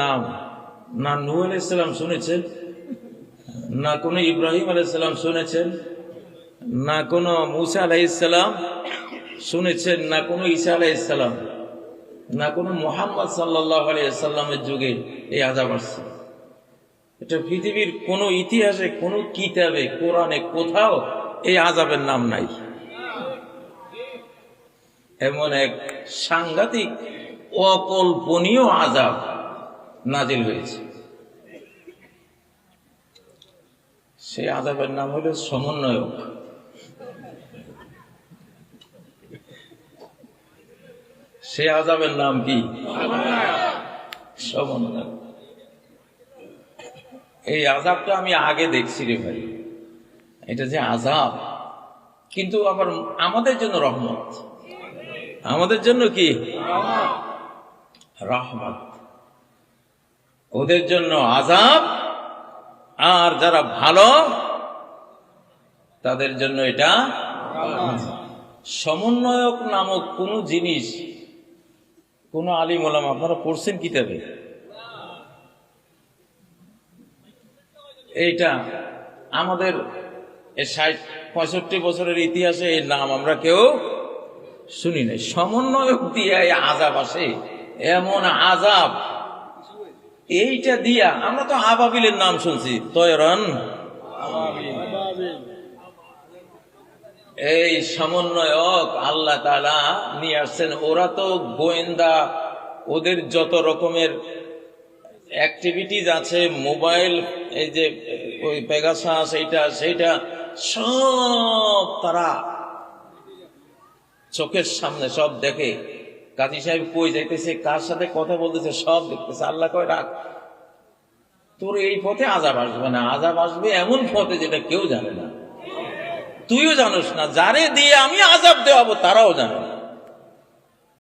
নাম না নূহ আলাইসাল্লাম শুনেছেন, না কোনো ইব্রাহিম আলাইসাল্লাম শুনেছেন, না কোনো মুসা আলাইসাল্লাম শুনেছেন, না কোনো ঈসা আলাইসাল্লাম না কোনো মোহাম্মদ সাল্লাহ আলাইসাল্লামের যুগে এই আজাব আসছে। এটা পৃথিবীর কোন ইতিহাসে, কোন কিতাবে, কোরআনে কোথাও এই আজাবের নাম নাই। এমন এক সাংঘাতিক, অকল্পনীয় আজাব নাজিল হয়েছে। সেই আজাবের নাম হলো সমন্বয়ক। সে আজাবের নাম কি? সমন্বয়ক। এই আজাবটা আমি আগে দেখছি রে ভাই। এটা যে আজাব কিন্তু আবার আমাদের জন্য রহমত। আমাদের জন্য কি? রহমত। ওদের জন্য আজাব আর যারা ভালো, তাদের জন্য এটা সমন্বয়ক নামক কোন জিনিস, কোন আলিম ওলাম, আপনারা পড়ছেন কিতাবে? এইটা আমাদের ষাট, পঁয়ষট্টি বছরের ইতিহাসে এই নাম আমরা কেউ শুনি নাই। সমন্বয়ক দিয়ে আজাব আসে। এমন আজাব এইটা দিয়া আমরা তো আবাবিলের নাম শুনছি। তয়রন এই সমন্বয়ক আল্লাহ তালা নিয়ে আসছেন। ওরা তো গোয়েন্দা, ওদের যত রকমের অ্যাক্টিভিটিজ আছে, মোবাইল, এই যে, ওই পেগাসাস এইটা, সেইটা, সব তারা চোখের সামনে সব দেখে। কাজী সাহেব কই যাইতেছে, কার সাথে কথা বলতেছে, সব দেখতেছে। আল্লাহ কয়, রাখ, তোর এই পথে আজাব আসবে না। আজাব আসবে এমন পথে যেটা কেউ জানে না। তুইও জানোস না। যারে দিয়ে আমি আজাব দেওয়াবো, তারাও জানে না।